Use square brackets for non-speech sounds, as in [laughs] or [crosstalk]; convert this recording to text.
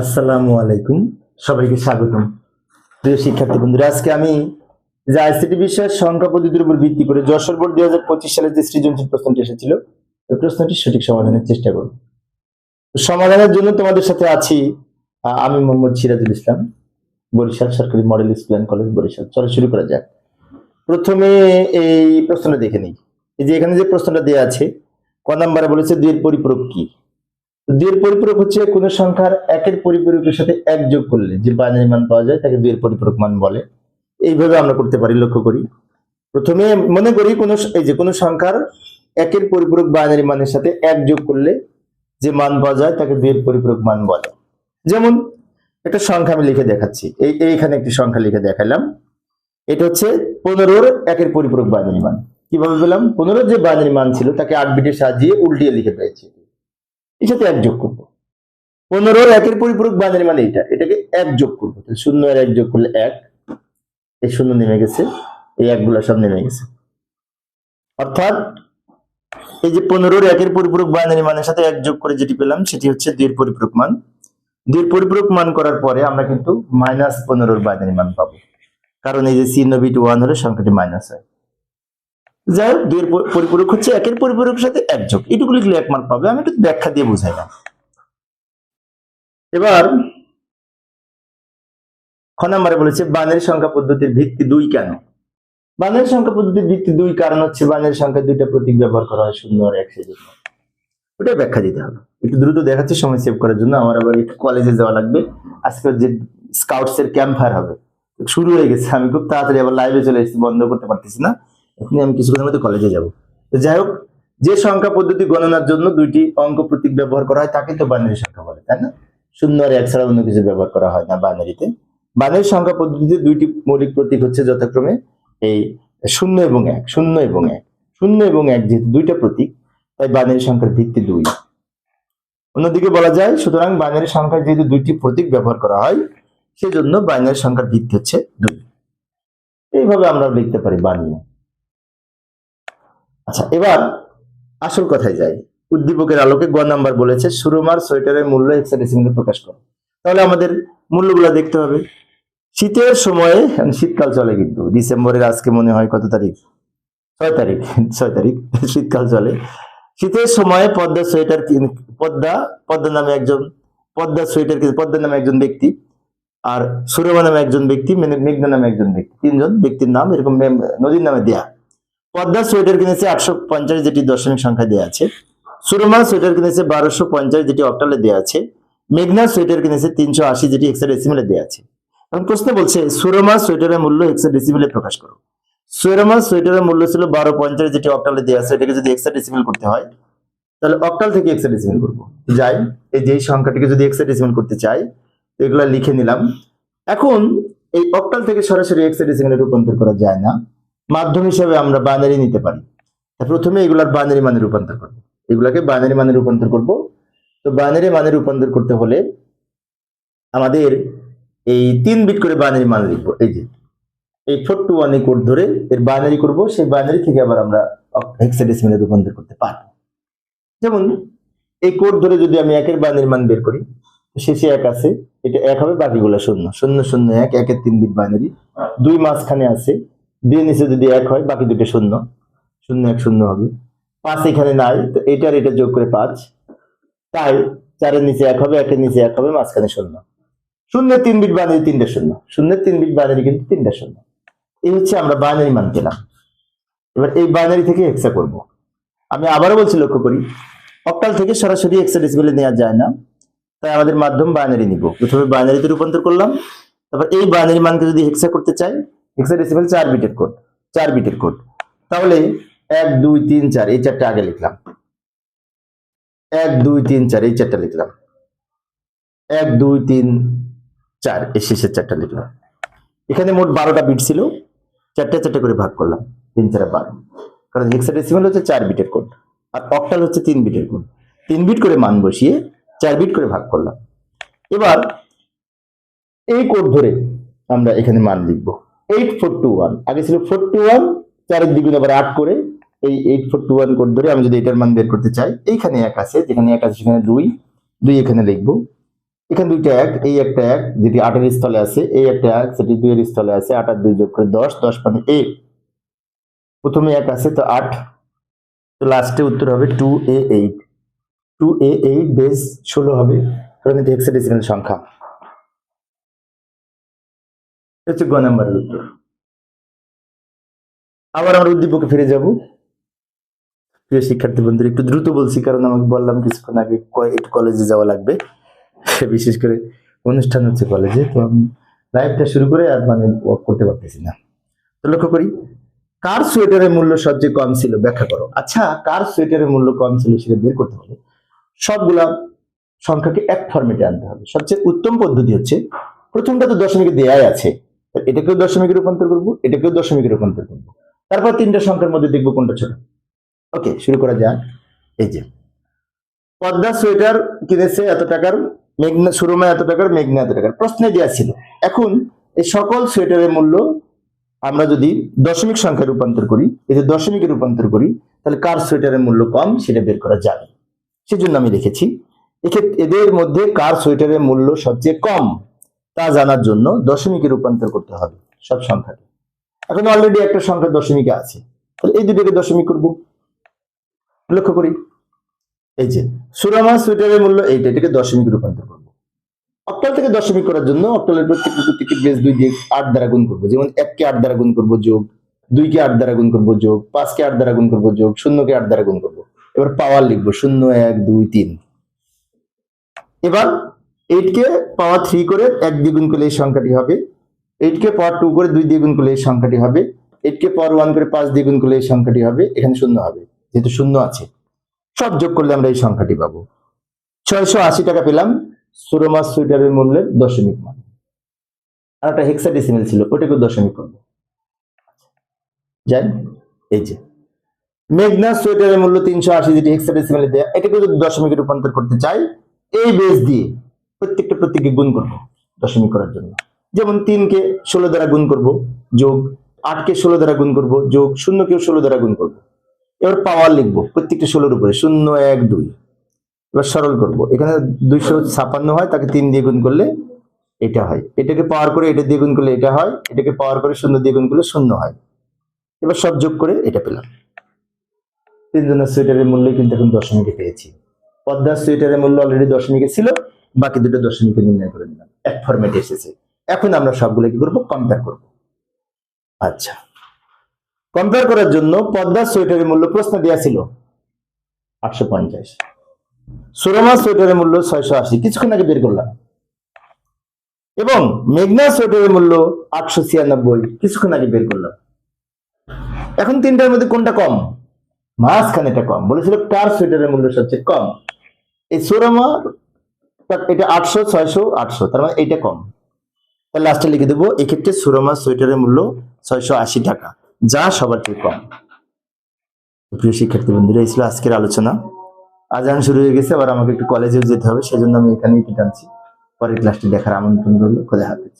আসসালামু আলাইকুম। সবাইকে স্বাগতম। প্রিয় শিক্ষার্থী বন্ধুরা, আজকে আমি যে আইসিটি বিষয়ের সংখ্যা পদ্ধতির উপর ভিত্তি করে যশোর বোর্ড দুই হাজার পঁচিশ সালে যে সৃজনশীল প্রশ্নটি এসেছিল, ওই প্রশ্নটি সঠিক সমাধানের চেষ্টা করব। সমাধানের জন্য তোমাদের সাথে আছি আমি মোহাম্মদ সিরাজুল ইসলাম, বরিশাল সরকারি model school and college Barishal. চলো শুরু করা যাক। প্রথমে এই প্রশ্নটা দেখে নিই। যে এখানে যে প্রশ্নটা দেওয়া আছে, ক নাম্বারে বলেছে দুইয়ের পরিপূরক কি? দুইয়ের পরিপূরক হচ্ছে কোন সংখ্যার একের পরিপূরকের সাথে এক যোগ করলে, যে বাইনারি মান পাওয়া যায় তাকে দুইয়ের পরিপূরক মান বলে। এইভাবে আমরা করতে পারি, লক্ষ্য করি। প্রথমে মনে করি কোন, এই যে কোন সংখ্যার একের পরিপূরক বাইনারি মানের সাথে এক যোগ করলে যে মান পাওয়া যায় তাকে দুইয়ের পরিপূরক মান বলে। যেমন একটা সংখ্যা আমি লিখে দেখাচ্ছি। এই, এইখানে একটি সংখ্যা লিখে দেখালাম। এটা হচ্ছে পনেরোর একের পরিপূরক বাইনারি মান। কীভাবে পেলাম? পনেরোর যে বাইনারি মান ছিল তাকে আট বিটের সাহায্যে উল্টিয়ে লিখে পেয়েছি। এর সাথে এক যোগ করব। পনেরোর একের পরিপূরক বাইনারি মানে এটা এটাকে এক যোগ করব। শূন্য আর এক যোগ করলে এক, এই শূন্য নেমে গেছে, এই একগুলো সব নেমে গেছে। অর্থাৎ এই যে পনেরোর একের পরিপূরক বাইনারি মানের সাথে এক যোগ করে যেটি পেলাম, সেটি হচ্ছে দুইয়ের পরিপূরক মান। দুইয়ের পরিপূরক মান করার পরে আমরা কিন্তু মাইনাস পনেরোর বাইনারি মান পাবো। কারণ এই যে চিহ্ন বিট ওয়ান হলে সংখ্যাটি মাইনাস হয়। যাই হোক, দুইয়ের পরি- পরিপূরক হচ্ছে একের পরিপূরকের সাথে এক যোগ। এটুকু লিখলে এক মান পাবে, আমি একটু ব্যাখ্যা দিয়ে বুঝাইলাম। এবার, খ নম্বরে বলেছে, বানের সংখ্যা পদ্ধতির ভিত্তি দুই কেন? বানের সংখ্যা পদ্ধতির ভিত্তি দুই কারণ হচ্ছে, বানের সংখ্যা দুইটা প্রতীক ব্যবহার করা হয় শূন্য আর এক সেজন্য। ওটা ব্যাখ্যা দিতে হবে। একটু দ্রুত দেখাচ্ছি, সময় সেভ করার জন্য। আমার আবার একটু কলেজে যাওয়া লাগবে। আজকে যে স্কাউটস এর ক্যাম্প হবে, শুরু হয়ে গেছে। আমি খুব তাড়াতাড়ি আবার লাইভে চলে এসেছি, বন্ধ করতে পারতেছি না। এখনই আমি কিছুক্ষণের মধ্যে কলেজে যাব। তো যাই হোক, যে সংখ্যা পদ্ধতি গণনার জন্য দুইটি অঙ্ক প্রতীক ব্যবহার করা হয়, তাকে তো বাইনারি সংখ্যা বলে, তাই না? শূন্য আর এক ছাড়া অন্য কিছু ব্যবহার করা হয় না বাইনারিতে বাইনারি সংখ্যা পদ্ধতিতে দুইটি মৌলিক প্রতীক হচ্ছে যথাক্রমে এই শূন্য এবং এক, শূন্য এবং এক, শূন্য এবং এক যেহেতু দুইটা প্রতীক, তাই বাইনারি সংখ্যার ভিত্তি দুই। অন্যদিকে বলা যায়, সুতরাং বাইনারি সংখ্যার যেহেতু দুইটি প্রতীক ব্যবহার করা হয়, সেজন্য বাইনারি সংখ্যার ভিত্তি হচ্ছে দুই। এইভাবে আমরা লিখতে পারি বানিয়ে। আচ্ছা এবার আসল কথায় যাই। উদ্দীপকের আলোকে গ নাম্বার বলেছে, সুরমার সোয়েটারের মূল্য হেক্সাডেসিমালে প্রকাশ করো। তাহলে আমাদের মূল্যগুলো দেখতে হবে। শীতের সময়ে শীতকাল চলে কিন্তু। ডিসেম্বরের আজকে মনে হয় কত তারিখ? ছয় তারিখ ছয় তারিখ, শীতকাল চলে। শীতের সময়ে পদ্মা সোয়েটার পদ্মা পদ্মা নামে একজন, পদ্মা সোয়েটার কিনে, পদ্মা নামে একজন ব্যক্তি আর সুরমা নামে একজন ব্যক্তি মেঘ- মেঘনা নামে একজন ব্যক্তি। তিনজন ব্যক্তির নাম, এরকম নদীর নামে দেয়া। পদ্মা সোয়েটার কিনেছে আটশো পঞ্চাশ যেটি দশমিক সংখ্যা দেওয়া আছে। সুরমা সোয়েটার কিনেছে বারোশো পঞ্চাশ যেটি অক্টালে দেওয়া আছে। মেঘনা সোয়েটার কিনেছে তিনশো আশি যেটি হেক্সা ডেসিমেলে দেওয়া আছে। এখন প্রশ্ন বলছে, সুরমা সোয়েটারের মূল্য হেক্সা ডেসিমেলে প্রকাশ করো। সুরমা সোয়েটারের মূল্য ছিল বারো পঞ্চাশ যেটি অক্টালে দেওয়া আছে। এটাকে যদি হেক্সা ডেসিমেল করতে হয়, তাহলে অক্টাল থেকে হেক্সা ডেসিমেল করব। যাই, এই যে সংখ্যাটিকে যদি হেক্সা ডেসিমেল করতে চাই, এগুলো লিখে নিলাম। এখন এই অক্টাল থেকে সরাসরি হেক্সা ডেসিমেলে রূপান্তর করা যায় না। মাধ্যম হিসেবে আমরা বাইনারি নিতে পারি। প্রথমে এগুলার বাইনারি মানে রূপান্তর করব। এগুলাকে বাইনারি মানে রূপান্তর করব। তো বাইনারি মানে রূপান্তর করতে হলে আমাদের এই তিন বিট করে বাইনারি মান লিখব। এই যে, এই ফোর টু ওয়ান কোড ধরে এর বাইনারি করব। সেই বাইনারি থেকে আবার আমরা হেক্সাডেসিমেলে রূপান্তর করতে পারব। যেমন, এই কোড ধরে যদি আমি একের বাইনারি মান বের করি শেষে এক আছে। এটা এক হবে, বাকিগুলো শূন্য। শূন্য শূন্য, এক, একের তিন বিট বাইনারি দুই মাঝখানে আছে। দুই নিচে যদি এক হয়, বাকি দুটো শূন্য। শূন্য এক শূন্য হবে। পাঁচ এখানে নাই, তো এটার এটা যোগ করে পাঁচ। তাই চারের নিচে এক হবে, একের নিচে এক হবে, মাঝখানে শূন্য। শূন্যের তিন বিট বাইনারি তিনটা শূন্য। শূন্যের তিন বিট বাইনারি কিন্তু তিনটা শূন্য। এই হচ্ছে আমরা বাইনারি মান পেলাম। এবার এই বাইনারি থেকে হেক্সা করব। আমি আবারও বলছি লক্ষ্য করি অক্টাল থেকে সরাসরি হেক্সা ডেসিমেলে নেওয়া যায় না। তাই আমাদের মাধ্যম বাইনারি নিব। প্রথমে বাইনারিতে রূপান্তর করলাম। তারপর এই বাইনারি মানকে যদি হেক্সা করতে চাই হেক্সাডেসিমেল চার বিটের কোড চার বিটের কোড তাহলে এক, দুই, তিন, চার, এই চারটা আগে লিখলাম। এক, দুই, তিন, চার, এই চারটা লিখলাম। এক, দুই, তিন, চার, এই শেষের চারটা লিখলাম। এখানে মোট বারোটা বিট ছিল, চারটে চারটে করে ভাগ করলাম, তিন, চারে, বারো। কারণ হেক্সাডেসিমেল হচ্ছে চার বিটের কোড আর অক্টাল হচ্ছে তিন বিটের কোড তিন বিট করে মান বসিয়ে চার বিট করে ভাগ করলাম। এবার এই কোড ধরে আমরা এখানে মান লিখব। এইট ফোর টু ওয়ান আগে ছিল ফোর টু ওয়ান চারের দ্বিগুণ আবার আট করে এই eight four two one code ধরে আমি যদি এটার মান বের করতে চাই, এইখানে এক আছে, যেখানে এক আছে সেখানে দুই দুই এখানে লিখব। এখানে দুইটা এক, এই একটা এক, যেটি আটের স্থলে আছে, এই একটা এক, সেটি দুইয়ের স্থলে আছে, আট আর দুই যোগ করে দশ দশ মানে এ প্রথমে এক আছে, তো আট। তো লাস্টে উত্তর হবে two A eight two A eight base ষোলো হবে, কারণ এটি হেক্সাডেসিমাল সংখ্যা। হচ্ছে গ নাম্বারের উত্তর আবার আমরা উদ্দীপকে ফিরে যাব। প্রিয় শিক্ষার্থী বন্ধুরা, একটু দ্রুত বলছি, কারণ আমাকে বললাম কিছুক্ষণ আগে একটু কলেজে যাওয়া লাগবে। [laughs] বিশেষ করে অনুষ্ঠান হচ্ছে কলেজে তো আমি লাইভটা শুরু করে আর মানে ওয়াক করতে পারতেছি না। তো লক্ষ্য করি, কার সোয়েটারের মূল্য সবচেয়ে কম ছিল? ব্যাখ্যা করো। আচ্ছা কার সোয়েটারের মূল্য কম ছিল সেটা বের করতে হবে। সবগুলা সংখ্যাকে এক ফর্মেটে আনতে হবে। সবচেয়ে উত্তম পদ্ধতি হচ্ছে, প্রথমটা তো দশমিকে দেয়াই আছে। এটাকেও দশমিকে রূপান্তর করব, এটাকেও দশমিকে রূপান্তর করব। তারপর তিনটা সংখ্যার মধ্যে দেখব কোনটা ছোট। ওকে, শুরু করা যাক। এই যে, পদ্মা সোয়েটার কিনেছে এত টাকার, মেঘনা সুরমা এত টাকার, মেঘনা এত টাকার। প্রশ্নে দেওয়া ছিল, এখন এই সকল সোয়েটারের মূল্য আমরা যদি দশমিক সংখ্যায় রূপান্তর করি, এই যে দশমিকে রূপান্তর করি, তাহলে কার সোয়েটারের মূল্য কম, সেটা বের করা যাবে। সেজন্য আমি লিখেছি, এক্ষেত্রে এদের মধ্যে কার সোয়েটারের মূল্য সবচেয়ে কম? তা জানার জন্য দশমিকে রূপান্তর করতে হবে, সব সংখ্যাকে। এখন অলরেডি একটা সংখ্যা দশমিকে আছে, তাহলে এই দুটোকে দশমিক করব। লক্ষ্য করি, এই যে সুরামা সোয়েটারের মূল্য এইটা, এটাকে দশমিক রূপান্তর করব। অক্টাল থেকে দশমিক করার জন্য অক্টালের প্রত্যেকটি প্রত্যেকটি বেস দুই দিয়ে আট দ্বারা গুণ করব, যেমন এককে আট দ্বারা গুণ করব যোগ দুইকে আট দ্বারা গুণ করব যোগ পাঁচকে আট দ্বারা গুণ করব যোগ শূন্যকে আট দ্বারা গুণ করব। এবার পাওয়ার লিখব শূন্য, এক, দুই, তিন। এবার এইট কে পাওয়ার থ্রি করে এক দ্বিগুণ করলে এই সংখ্যাটি হবে। এইট কে পাওয়ার টু করে দুই দ্বিগুণ করলে এই সংখ্যাটি হবে। এইট কে পাওয়ার ওয়ান করে পাঁচ দ্বিগুণ করলে এই সংখ্যাটি হবে। এখানে শূন্য হবে, যেহেতু শূন্য আছে। সব যোগ করলে আমরা এই সংখ্যাটি পাবো। ছয়শো আশি টাকা পেলাম সুরমাস সুইটারের মূল্যের দশমিক মান। আর একটা হেক্সাডেসিমেল ছিল ওটাকে দশমিক করব। যাই, এই যে। মেঘনা সোয়েটারের মূল্য তিনশো আশি যেটি হেক্সাডেসিমেলে দেয়া এটাকে যদি দশমিকে রূপান্তর করতে চাই, এই বেস দিয়ে প্রত্যেকটা প্রত্যেককে গুণ করব দশমিক করার জন্য। যেমন তিনকে ষোলো দ্বারা গুণ করব, যোগ আটকে ষোলো দ্বারা গুণ করব, যোগ শূন্যকেও ষোলো দ্বারা গুণ করব। এবার পাওয়ার লিখব, প্রত্যেকটা ষোলোর উপরে, শূন্য, এক, দুই। এবার সরল করব, এখানে দুইশো ছাপান্ন হয়, তাকে তিন দিয়ে গুণ করলে এটা হয়। এটাকে পাওয়ার করে এটা দিয়ে গুণ করলে এটা হয়, এটাকে পাওয়ার করে শূন্য দিয়ে গুণ করলে শূন্য হয়। এবার সব যোগ করে এটা পেলাম। তিনজনের সোয়েটারের মূল্য কিন্তু এখন দশমিকে পেয়েছি। পদ্মার সোয়েটারের মূল্য অলরেডি দশমিকে ছিল বাকি দুটো দশমিকে নির্ণয় করে দিলাম এক ফরম্যাটে এসেছে। এখন আমরা সবগুলো কি করব? কম্পেয়ার করব। আচ্ছা। কম্পেয়ার করার জন্য পদ্মার সোয়েটারের মূল্য প্রশ্ন দেওয়া ছিল। আটশো পঞ্চাশ। সুরমা সোয়েটারের মূল্য ছয়শো আশি। কিছুক্ষণ আগে বের করলাম। এবং মেঘনা সোয়েটারের মূল্য আটশো ছিয়ানব্বই। কিছুক্ষণ আগে বের করলাম। এখন তিনটার মধ্যে কোনটা কম? মাঝখানেটা কম। বলেছিল কার সোয়েটারের মূল্য সবচেয়ে কম? এই সুরমা এটা আটশো, ছয়শো, আটশো, তার মানে এইটা কম। তাহলে লাস্টে লিখে দেবো, এক্ষেত্রে সুরমা সোয়েটারের মূল্য ছয়শো আশি টাকা, যা সবার থেকে কম। প্রিয় শিক্ষার্থী বন্ধুরা, এই ছিল আজকের আলোচনা। আজান শুরু হয়ে গেছে, আবার আমাকে একটু কলেজেও যেতে হবে, সেজন্য আমি এখানেই টানছি পরের ক্লাসটি দেখার আমন্ত্রণ রইল, খোদা হাফেজ।